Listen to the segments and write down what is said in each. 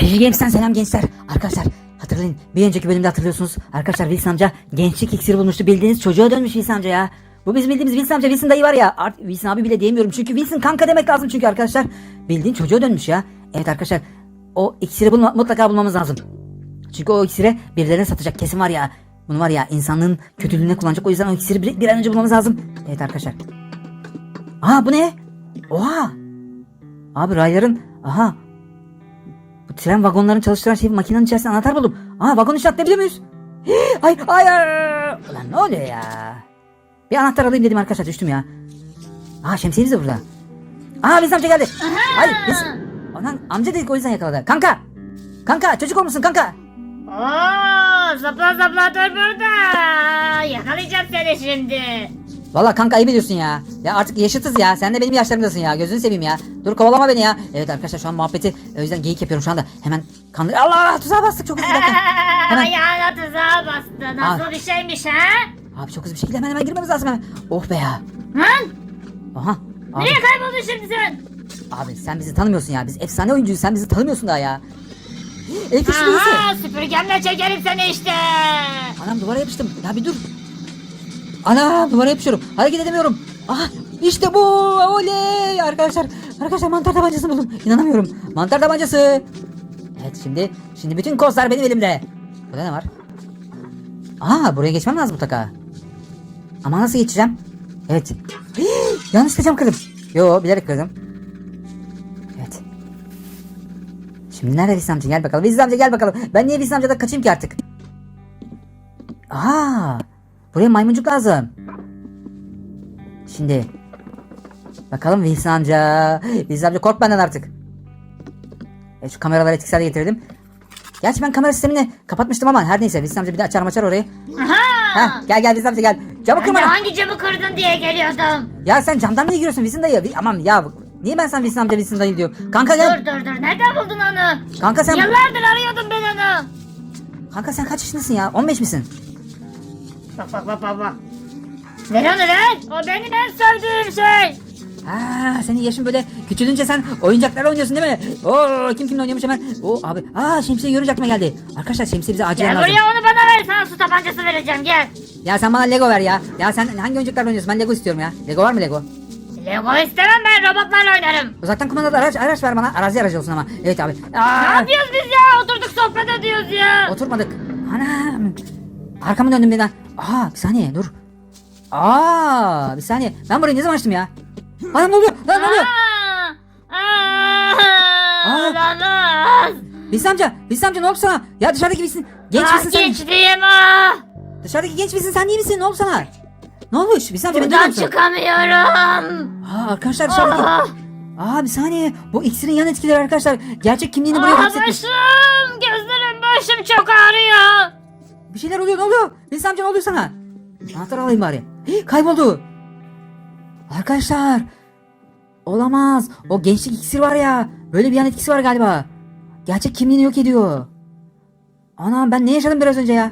Peki Games'ten selam gençler. Arkadaşlar hatırlayın bir önceki bölümde hatırlıyorsunuz. Arkadaşlar Wilson amca gençlik iksiri bulmuştu. Bildiğiniz çocuğa dönmüş Wilson amca ya. Bu bizim bildiğimiz Wilson amca Wilson dayı var ya. Art, Wilson abi bile diyemiyorum. Çünkü Wilson kanka demek lazım çünkü arkadaşlar. Bildiğin çocuğa dönmüş ya. Evet arkadaşlar o iksiri bulma, mutlaka bulmamız lazım. Çünkü o iksiri birilerine satacak kesin var ya. Bunu var ya insanlığın kötülüğüne kullanacak. O yüzden o iksiri bir, bir an önce bulmamız lazım. Evet arkadaşlar. Aa bu ne? Oha. Abi rayların aha bu tren vagonlarını çalıştıran şey makinenin içerisinde anahtar buldum. Aa vagon içine atlayabiliyor muyuz? Hii, Hayır hayır. Ulan ne oluyor ya? Bir anahtar alayım dedim arkadaşlar düştüm ya. Aa şemsiyemiz de burada. Aa biz amca geldi. Hayır biz... Anan amca dedik o yüzden yakaladı. Kanka. Kanka çocuk olmuşsun kanka. Oo, zıpla zıpla dur burada. Yakalayacağım seni şimdi. Valla kanka ayıp ediyorsun ya. Ya artık yaşıtız ya. Sen de benim yaşlarımdasın ya. Gözünü seveyim ya. Dur kovalama beni ya. Evet arkadaşlar şu an muhabbeti o yüzden geyik yapıyorum şu anda. Hemen kandır. Allah Allah tuzağa bastık çok hızlı bir dakika. Hemen. Ayağına tuzağa bastı. Nasıl bir şeymiş ha? Abi çok hızlı bir şekilde hemen hemen girmemiz lazım hemen. Oh be ya. Hı? Aha. Abi, Nereye kayboldun şimdi sen? abi sen bizi tanımıyorsun ya. Biz efsane oyuncuyuz. Sen bizi tanımıyorsun daha ya. Süpürgesi. Aha süpürgemle çekerim seni işte. Anam duvara yapıştım. Ya bir dur. Ana duvara yapışıyorum. Hareket edemiyorum. Aha işte bu. Oley arkadaşlar. Arkadaşlar mantar tabancasını buldum. İnanamıyorum. Mantar tabancası. Evet şimdi şimdi bütün kozlar benim elimde. Burada ne var? Aa buraya geçmem lazım mutlaka. Ama nasıl geçeceğim? Evet. Hii, yanlışlıkla cam kırdım. Yo bilerek kırdım. Evet. Şimdi nerede Vizli amca gel bakalım. Vizli amca gel bakalım. Ben niye Vizli amcadan kaçayım ki artık? Aa, buraya maymuncuk lazım. Şimdi bakalım Wilson amca. Wilson amca kork benden artık. E, şu kameraları etkisiz getirdim. Gerçi ben kamera sistemini kapatmıştım ama her neyse Wilson amca bir de açar açar orayı. Aha. Heh, gel gel Wilson amca gel. Camı kırma. hangi camı kırdın diye geliyordum. Ya sen camdan niye giriyorsun Wilson dayı? Aman ya niye ben sana Wilson amca Wilson dayı diyorum. Kanka gel. Dur dur dur. Nereden buldun onu? Kanka sen Yıllardır arıyordum ben onu. kanka sen kaç yaşındasın ya? 15 misin? Bak bak bak bak bak. Ver onu ver. O benim en sevdiğim şey. Ha, senin yaşın böyle küçülünce sen oyuncaklarla oynuyorsun değil mi? Oo kim kimle oynuyormuş hemen. Oo abi. Aa şemsiye görünce aklıma geldi. Arkadaşlar şemsiye bize acilen Gel lazım. buraya onu bana ver. Sana su tabancası vereceğim gel. Ya sen bana Lego ver ya. Ya sen hangi oyuncaklarla oynuyorsun? Ben Lego istiyorum ya. Lego var mı Lego? Lego istemem ben robotlarla oynarım. Uzaktan kumandalı araç, araç ver bana. Arazi aracı olsun ama. Evet abi. Ne Aa, yapıyoruz biz ya? Oturduk sohbet ediyoruz ya. oturmadık. Anam. Arkamı döndüm birden. Aa bir saniye dur. Aa bir saniye. Ben burayı ne zaman açtım ya? Anam ne oluyor? Lan ne oluyor? Aa, aa, Aa. olamaz. Bilsin amca. Bilsin amca ne oldu sana? Ya dışarıdaki bilsin. Genç Ah, misin sen? gençliğim ah. Dışarıdaki genç misin sen iyi misin? Ne oldu sana? Ne olmuş? Bilsin amca Buradan musun? çıkamıyorum. Aa arkadaşlar dışarıdaki... Ah, Aa bir saniye. Bu iksirin yan etkileri arkadaşlar. Gerçek kimliğini buraya hapsetmiş. başım. Gözlerim başım çok ağrıyor. Bir şeyler oluyor ne oluyor? Bilsin amca ne oluyor sana? Anahtar alayım bari. Hii, kayboldu. Arkadaşlar. Olamaz. O gençlik iksiri var ya. Böyle bir yan etkisi var galiba. Gerçek kimliğini yok ediyor. Anam ben ne yaşadım biraz önce ya?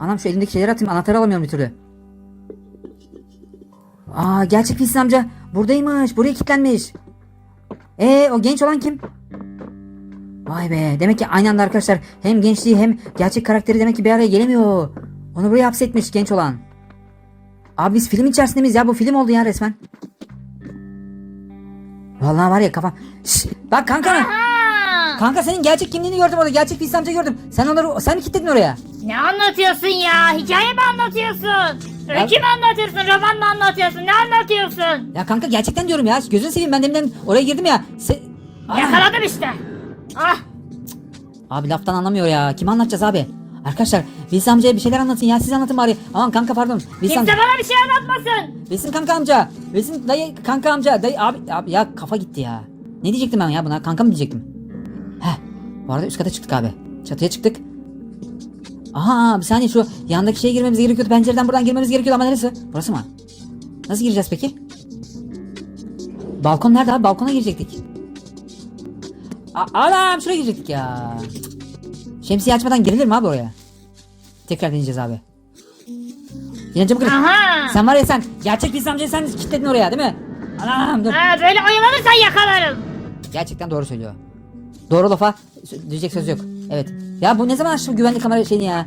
Anam şu elimdeki şeyleri atayım anahtarı alamıyorum bir türlü. Aa gerçek Wilson amca buradaymış. Buraya kilitlenmiş. Ee o genç olan kim? Vay be demek ki aynı anda arkadaşlar hem gençliği hem gerçek karakteri demek ki bir araya gelemiyor. Onu buraya hapsetmiş genç olan. Abi biz film içerisinde miyiz ya bu film oldu ya resmen. Vallahi var ya kafam. Şş, bak kanka. Kanka senin gerçek kimliğini gördüm orada. Gerçek bir amca gördüm. Sen onları sen mi kilitledin oraya? Ne anlatıyorsun ya? Hikaye mi anlatıyorsun? Öykü mü anlatıyorsun? Roman mı anlatıyorsun? Ne anlatıyorsun? Ya kanka gerçekten diyorum ya. Gözünü seveyim ben deminden oraya girdim ya. Se Yakaladım işte. Ah. Abi laftan anlamıyor ya. Kime anlatacağız abi? Arkadaşlar Wilson amcaya bir şeyler anlatın ya. Siz anlatın bari. Aman kanka pardon. Wilson, Kimse bana bir şey anlatmasın. Wilson kanka amca. Wilson dayı kanka amca. Dayı abi, abi ya kafa gitti ya. Ne diyecektim ben ya buna? Kanka mı diyecektim? Heh. Bu arada üst kata çıktık abi. Çatıya çıktık. Aha bir saniye şu yandaki şeye girmemiz gerekiyordu. Pencereden buradan girmemiz gerekiyordu ama neresi? Burası mı? Nasıl gireceğiz peki? Balkon nerede abi? Balkona girecektik. A Anam şuraya girecektik ya. Şemsiye açmadan girilir mi abi oraya? Tekrar deneyeceğiz abi. Yine çabuk. Aha. Sen var ya sen gerçek bir amcayı sen kilitledin oraya değil mi? Anam dur. Ha, böyle oyalanırsan yakalarım. Gerçekten doğru söylüyor. Doğru lafa diyecek söz yok. Evet. Ya bu ne zaman açtı bu güvenlik kamera şeyini ya?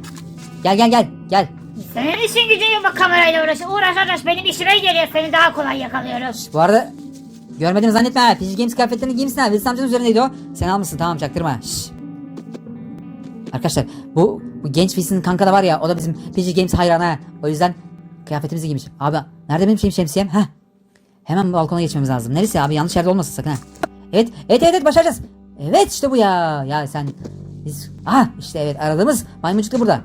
Gel gel gel gel. Senin işin gücün yok bu kamerayla uğraş. Uğraş uğraş benim işime geliyor. Seni daha kolay yakalıyoruz. Bu arada görmediğini zannetme ha. PC Games kıyafetlerini giymişsin ha. Wilson amcanın üzerindeydi o. Sen almışsın tamam çaktırma. Şşş. Arkadaşlar bu, bu genç Wilson'ın kanka da var ya o da bizim PC Games hayranı ha. O yüzden kıyafetimizi giymiş. Abi nerede benim şeyim şemsiyem? Heh. Hemen balkona geçmemiz lazım. Neresi abi yanlış yerde olmasın sakın ha. Evet evet evet, evet başaracağız. Evet işte bu ya. Ya sen biz aha işte evet aradığımız maymuncuk da burada.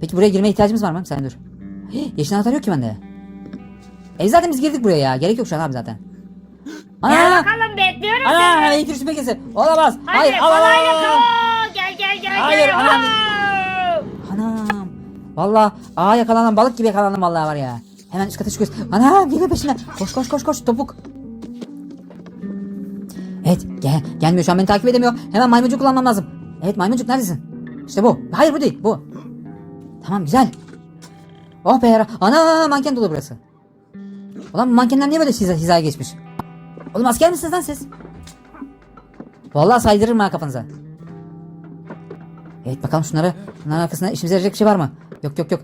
Peki buraya girmeye ihtiyacımız var mı? Sen dur. Hii, Yeşil anahtar yok ki bende. E zaten biz girdik buraya ya. Gerek yok şu an abi zaten. Gel Ana! bakalım bekliyorum Ana! seni. Elektrik süpürgesi. Olamaz. Hadi Hayır. kolayla Alamaz. kal. Gel gel gel Hayır, gel. anam. Anam. Valla aa yakalandım balık gibi yakalandım vallahi var ya. Hemen üst kata çıkıyoruz. Ana geliyor peşine. Koş koş koş koş topuk. Evet gel gelmiyor şu an beni takip edemiyor. Hemen maymuncuk kullanmam lazım. Evet maymuncuk neredesin? İşte bu. Hayır bu değil bu. Tamam güzel. Oh be yara. Ana manken dolu burası. Ulan bu mankenler niye böyle hiza, hizaya geçmiş? Oğlum asker misiniz lan siz? Vallahi saydırırım ha kafanıza. Evet bakalım şunları. Bunların arkasında işimize yarayacak bir şey var mı? Yok yok yok.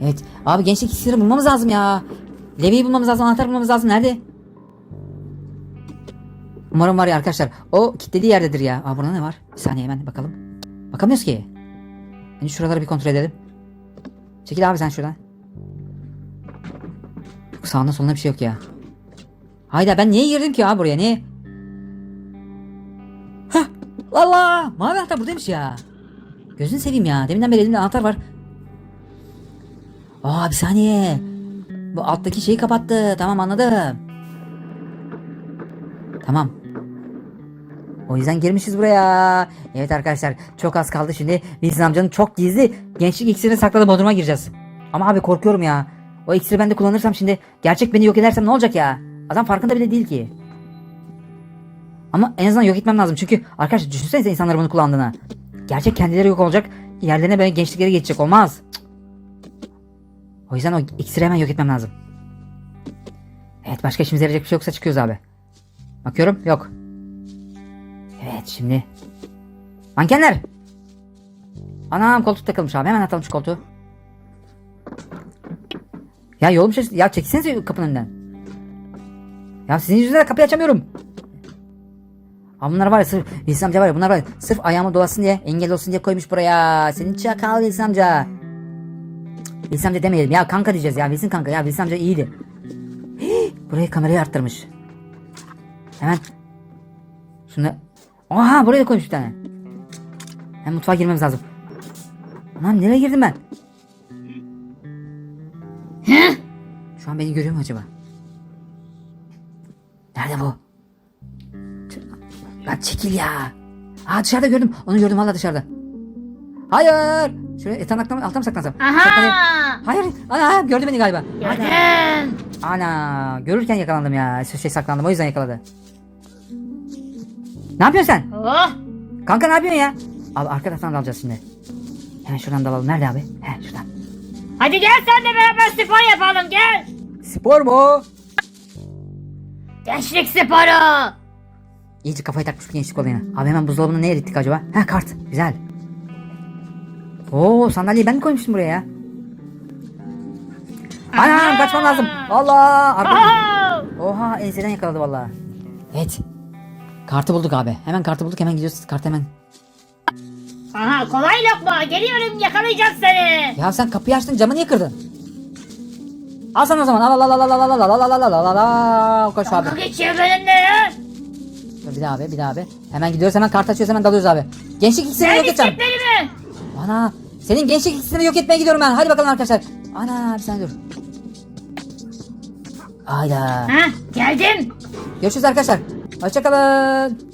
Evet. Abi gençlik iksiri bulmamız lazım ya. Levi'yi bulmamız lazım. Anahtar bulmamız lazım. Nerede? Umarım var ya arkadaşlar. O kilitlediği yerdedir ya. Aa burada ne var? Bir saniye hemen bakalım. Bakamıyoruz ki. Hani şuraları bir kontrol edelim. Çekil abi sen şuradan. Yok, sağında solunda bir şey yok ya. Hayda ben niye girdim ki ya buraya? Niye? Hah! Allah! Mavi anahtar buradaymış ya. Gözünü seveyim ya. Deminden beri elimde anahtar var. Aa bir saniye. Bu alttaki şeyi kapattı. Tamam anladım. Tamam. O yüzden girmişiz buraya. Evet arkadaşlar çok az kaldı şimdi. Wilson amcanın çok gizli gençlik iksirini sakladığı bodruma gireceğiz. Ama abi korkuyorum ya. O iksiri ben de kullanırsam şimdi gerçek beni yok edersem ne olacak ya? Adam farkında bile değil ki. Ama en azından yok etmem lazım. Çünkü arkadaşlar düşünsenize insanlar bunu kullandığını. Gerçek kendileri yok olacak. Yerlerine böyle gençlikleri geçecek. Olmaz. O yüzden o iksiri hemen yok etmem lazım. Evet başka işimize yarayacak bir şey yoksa çıkıyoruz abi. Bakıyorum yok. Evet şimdi. Mankenler. Anam koltuk takılmış abi. Hemen atalım şu koltuğu. Ya yolum şaşırdı. Ya çeksenize kapının önünden. Ya sizin yüzünüzden de kapıyı açamıyorum. Abi bunlar var ya sırf Wilson amca var ya bunlar var ya sırf ayağımı dolasın diye engel olsun diye koymuş buraya. Senin çakal Wilson amca. Wilson amca demeyelim ya kanka diyeceğiz ya Wilson kanka ya Wilson amca iyiydi. Burayı kamerayı arttırmış. Hemen. Şunu. Oha buraya da koymuş bir tane. Hem mutfağa girmemiz lazım. Lan nereye girdim ben? Şu an beni görüyor mu acaba? Nerede bu? Lan çekil ya. Aa dışarıda gördüm. Onu gördüm valla dışarıda. Hayır. Şuraya etan altına, altına mı saklansam? Saklanayım. Aha. Hayır. Ana gördü beni galiba. Ana. Gördüm. Ana. Görürken yakalandım ya. Şey saklandım o yüzden yakaladı. Ne yapıyorsun sen? Oh. Kanka ne yapıyorsun ya? Abi arka taraftan dalacağız şimdi. Hemen şuradan dalalım. Nerede abi? He şuradan. Hadi gel sen de beraber spor yapalım gel. Spor mu? Gençlik sporu. İyice kafayı takmış bu gençlik olayına. Abi hemen buzdolabını neye erittik acaba? Ha kart. Güzel. Oo sandalyeyi ben mi koymuştum buraya ya? Anam kaçmam lazım. Allah. Arka... Oh. Oha enseden yakaladı vallahi. Evet. Kartı bulduk abi. Hemen kartı bulduk hemen gidiyoruz. Kart hemen. Aha kolay lokma geliyorum yakalayacağım seni. Ya sen kapıyı açtın camı niye kırdın? Al sana o zaman. Al al al al al al al al al al al al al Koş abi. Dalga geçiyor benimle ya. Dur, Bir daha abi bir daha abi. Hemen gidiyoruz hemen kart açıyoruz hemen dalıyoruz abi. Gençlik iksirini yok edeceğim. çiftlerimi? Ana senin gençlik iksirini yok etmeye gidiyorum ben. Hadi bakalım arkadaşlar. Ana bir saniye dur. Hayda. Ha geldim. Görüşürüz arkadaşlar. Hoşçakalın.